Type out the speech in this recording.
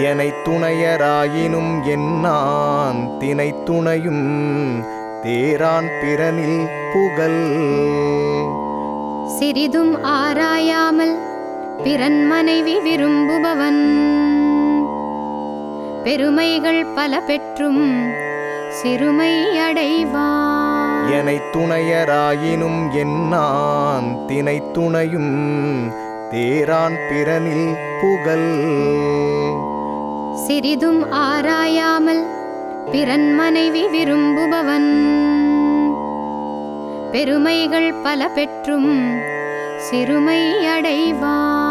எனைத் துணையராயினும் என்னான் தினை துணையும் தேரான் பிறனில் புகழ். சிறிதும் ஆராயாமல் பிறன் மனைவி விரும்புபவன். பெருமைகள் பல பெற்றும் சிறுமை அடைவான். எனை துணையராயினும் என்னான் தினை துணையும் தேரான் பிறனில் புகழ். சிறிதும் ஆராயாமல் பிறன் மனைவி விரும்புபவன். பெருமைகள் பல பெற்றும் சிறுமை அடைவான்.